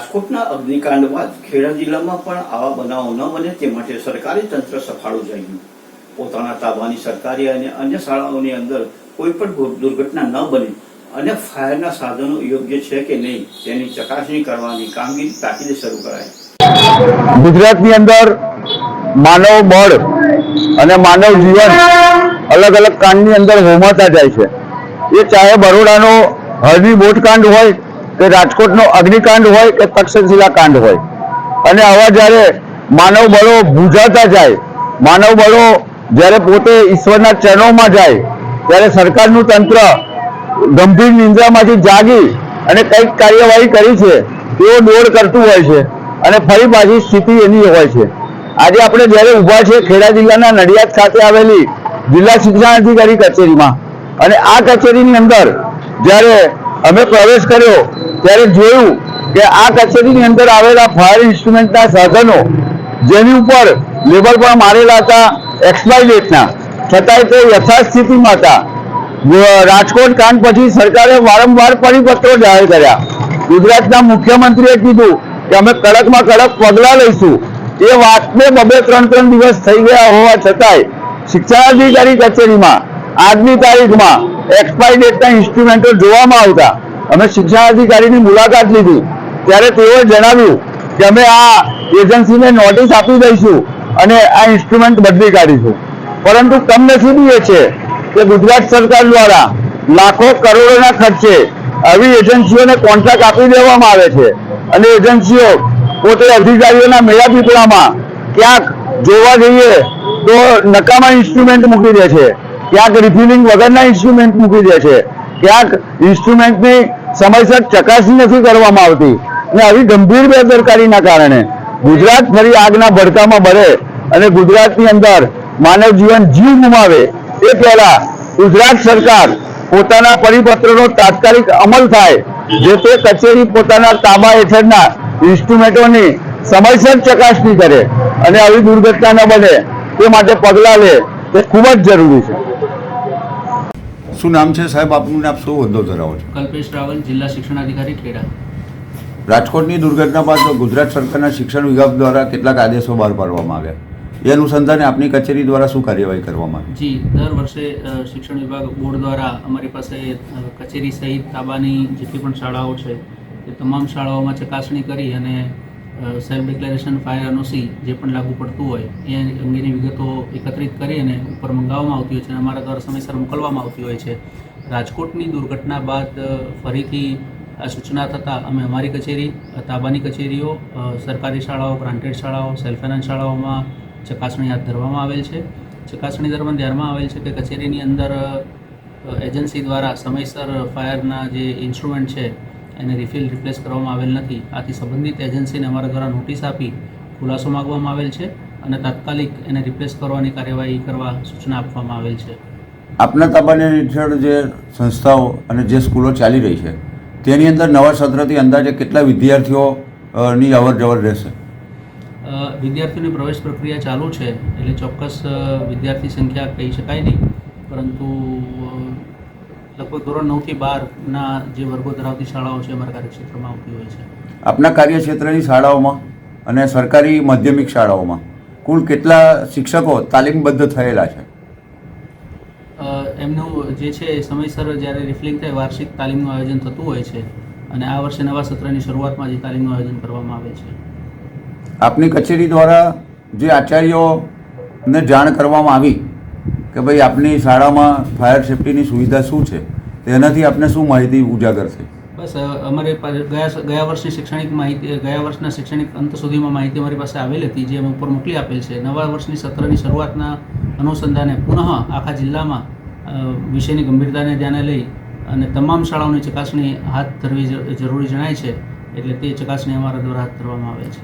રાજકોટના અગ્નિકાંડ બાદ ખેડા જિલ્લામાં પણ આવા બનાવો ન બને તે માટે સરકારી તંત્ર સફાળું જાગ્યું. પોતાના તાબાની સરકારી અને અન્ય શાળાઓની અંદર કોઈ પણ દુર્ઘટના ન બને અને ફાયરના સાધનો યોગ્ય છે કે નહીં તેની ચકાસણી કરવાની કામગીરી તાકીદે શરૂ કરાય ગુજરાતની અંદર માનવ બળ અને માનવ જીવન અલગ અલગ કાંડની અંદર હોમાતા જાય છે. એ ચાહે બરોડાનો હળવી બોટ કાંડ હોય કે રાજકોટનો અગ્નિકાંડ હોય કે તક્ષશિલા કાંડ હોય. અને આવા જ્યારે માનવ બળો ભૂજાતા જાય, માનવ બળો જ્યારે પોતે ઈશ્વરના ચરણોમાં જાય, ત્યારે સરકારનું તંત્ર ગંભીર નિંદ્રામાંથી જાગી અને કંઈક કાર્યવાહી કરી છે, તેઓ દોડ કરતું હોય છે અને ફરી પાછી સ્થિતિ એની હોય છે. આજે આપણે જ્યારે ઊભા છે ખેડા જિલ્લાના નડિયાદ ખાતે આવેલી જિલ્લા શિક્ષણાધિકારી કચેરીમાં. અને આ કચેરીની અંદર જ્યારે અમે પ્રવેશ કર્યો ત્યારે જોયું કે આ કચેરીની અંદર આવેલા ફાયર ઇન્સ્ટ્રુમેન્ટના સાધનો જેની ઉપર લેબર પણ મારેલા હતા એક્સપાયર ડેટના છતાંય તે યથાસ્થિતિમાં હતા. રાજકોટ કાંડ પછી સરકારે વારંવાર પરિપત્રો જાહેર કર્યા. ગુજરાતના મુખ્યમંત્રીએ કીધું કે અમે કડકમાં કડક પગલાં લઈશું. એ વાતને બબે ત્રણ ત્રણ દિવસ થઈ ગયા હોવા છતાંય શિક્ષણાધિકારી કચેરીમાં, આજની તારીખમાં એક્સપાયર ડેટના ઇન્સ્ટ્રુમેન્ટો જોવામાં આવતા. અમે શિક્ષણાધિકારીની મુલાકાત લીધી. ત્યારે તેઓએ જણાવ્યું કે અમે આ એજન્સીને નોટિસ આપી દઈશું અને આ ઇન્સ્ટ્રુમેન્ટ બદલી કાઢીશું. પરંતુ કમનસીબી એ છે કે ગુજરાત સરકાર દ્વારા લાખો કરોડોના ખર્ચે આવી એજન્સીઓને કોન્ટ્રાક્ટ આપી દેવામાં આવે છે. અને એજન્સીઓ પોતે અધિકારીઓના મેળાપીપળામાં ક્યાંક જોવા જઈએ તો નકામા ઇન્સ્ટ્રુમેન્ટ મૂકી દે છે. ક્યાંક રિફિલિંગ વગરના ઇન્સ્ટ્રુમેન્ટ મૂકી દે છે. ક્યાંક ઇન્સ્ટ્રુમેન્ટની સમયસર ચકાસણી નથી કરવામાં આવતી. અને આવી ગંભીર બેદરકારીના કારણે ગુજરાત ફરી આગના ભડકામાં ભરે અને ગુજરાતની અંદર માનવ જીવન જીવ ગુમાવે એ પહેલા ગુજરાત સરકાર પોતાના પરિપત્રનો તાત્કાલિક અમલ થાય, જે તે કચેરી પોતાના તાબા હેઠળના ઇન્સ્ટ્રુમેન્ટોની સમયસર ચકાસણી કરે અને આવી દુર્ઘટના ન બને તે માટે પગલાં લે તે ખૂબ જ જરૂરી છે. શું નામ છે સાહેબ? આપનું આપ શું? હોદ્દો ધરાવો છો. કલ્પેશ રાવલ જિલ્લા શિક્ષણાધિકારી ખેડા. રાજકોટની દુર્ઘટના બાદ ગુજરાત સરકારના શિક્ષણ વિભાગ દ્વારા કેટલાક આદેશો બહાર પાડવામાં આવ્યા. એ અનુસંધાને આપની કચેરી દ્વારા શું કાર્યવાહી કરવામાં આવી? જી દર વર્ષે શિક્ષણ વિભાગ બોર્ડ દ્વારા અમારી પાસે કચેરી સહિત તાબાની જેટલી પણ શાળાઓ છે એ તમામ શાળાઓમાં ચકાસણી કરી અને સેલ્ફ ડિક્લેરેશન ફાયર એનઓસી જે પણ લાગુ પડતું હોય, એ અંગેની વિગતો એકત્રિત કરી અને ઉપર મંગાવવામાં આવતી હોય છે અને અમારા દ્વારા સમયસર મોકલવામાં આવતી હોય છે. રાજકોટની દુર્ઘટના બાદ ફરીથી આ સૂચના થતાં અમે અમારી કચેરી તાબાની કચેરીઓ સરકારી શાળાઓ ગ્રાન્ટેડ શાળાઓ સેલ્ફ ફાઇનાન્સ શાળાઓમાં ચકાસણી હાથ ધરવામાં આવેલ છે. ચકાસણી દરમિયાન ધ્યાનમાં આવેલ છે કે કચેરીની અંદર એજન્સી દ્વારા સમયસર ફાયરના જે ઇન્સ્ટ્રુમેન્ટ છે એને રિફિલ રિપ્લેસ કરવામાં આવેલ નથી. આથી સંબંધિત એજન્સીને અમારા દ્વારા નોટિસ આપી ખુલાસો માગવામાં આવેલ છે અને તાત્કાલિક એને રિપ્લેસ કરવાની કાર્યવાહી કરવા સૂચના આપવામાં આવેલ છે. આપના તાબાની હેઠળ જે સંસ્થાઓ અને જે સ્કૂલો ચાલી રહી છે તેની અંદર નવા સત્રથી અંદાજે કેટલા વિદ્યાર્થીઓની અવર જવર રહેશે? વિદ્યાર્થીઓની પ્રવેશ પ્રક્રિયા ચાલુ છે એટલે ચોક્કસ વિદ્યાર્થી સંખ્યા કહી શકાય નહીં પરંતુ લગભગ ધોરણ નવથી બારના જે વર્ગો ધરાવતી શાળાઓ છે અમારા કાર્યક્ષેત્રમાં આવતી હોય છે. આપના કાર્યક્ષેત્રની શાળાઓમાં અને સરકારી માધ્યમિક શાળાઓમાં કુલ કેટલા શિક્ષકો તાલીમબદ્ધ થયેલા છે? એમનું જે છે સમયસર જ્યારે રિફિલિંગ થાય વાર્ષિક તાલીમનું આયોજન થતું હોય છે અને આ વર્ષે નવા સત્રની શરૂઆતમાં જે તાલીમનું આયોજન કરવામાં આવે છે. આપની કચેરી દ્વારા જે આચાર્યોને જાણ કરવામાં આવી કે ભાઈ આપની શાળામાં ફાયર સેફટીની સુવિધા શું છે? તેનાથી આપને શું માહિતી ઉજાગર થઈ બસ અમારે ગયા ગયા વર્ષની શૈક્ષણિક માહિતી ગયા વર્ષના શૈક્ષણિક અંત સુધીમાં માહિતી અમારી પાસે આવેલી હતી જે અમે ઉપર મોકલી આપેલ છે. નવા વર્ષની સત્રની શરૂઆતના અનુસંધાને પુનઃ આખા જિલ્લામાં વિષયની ગંભીરતાને ધ્યાને લઈ અને તમામ શાળાઓની ચકાસણી હાથ ધરવી જરૂરી જણાય છે એટલે તે ચકાસણી અમારા દ્વારા હાથ ધરવામાં આવે છે.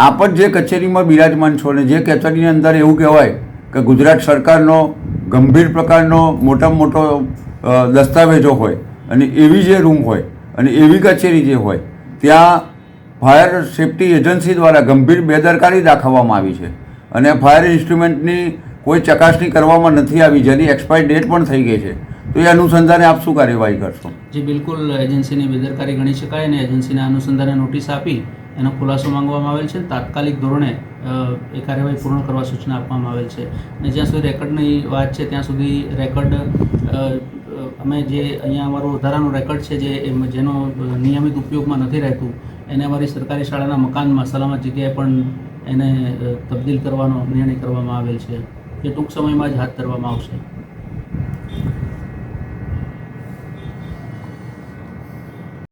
આપ જે કચેરીમાં બિરાજમાન છો ને જે કચેરીની અંદર એવું કહેવાય કે ગુજરાત સરકારનો ગંભીર પ્રકારનો મોટામાં મોટો દસ્તાવેજો હોય અને એવી જે રૂમ હોય અને એવી કચેરી જે હોય, ત્યાં ફાયર સેફટી એજન્સી દ્વારા ગંભીર બેદરકારી દાખવવામાં આવી છે. અને ફાયર ઇન્સ્ટ્રુમેન્ટની કોઈ ચકાસણી કરવામાં નથી આવી, જેની એક્સપાયર ડેટ પણ થઈ ગઈ છે. તો એ અનુસંધાને આપ શું કાર્યવાહી કરશો? જે, બિલકુલ. એજન્સીની બેદરકારી ગણી શકાય અને એજન્સીના અનુસંધાને નોટિસ આપી એનો ખુલાસો માંગવામાં આવેલ છે. તાત્કાલિક ધોરણે એ કાર્યવાહી પૂર્ણ કરવા સૂચના આપવામાં આવેલ છે. અને જ્યાં સુધી રેકર્ડની વાત છે, ત્યાં સુધી રેકર્ડ અમે જે અહીંયા અમારું વધારાનું રેકર્ડ છે, જે જેનો નિયમિત ઉપયોગમાં નથી રહેતું, એને અમારી સરકારી શાળાના મકાનમાં, સલામત જગ્યાએ પણ એને તબદીલ કરવાનો નિર્ણય કરવામાં આવેલ છે. જે ટૂંક સમયમાં જ હાથ ધરવામાં આવશે.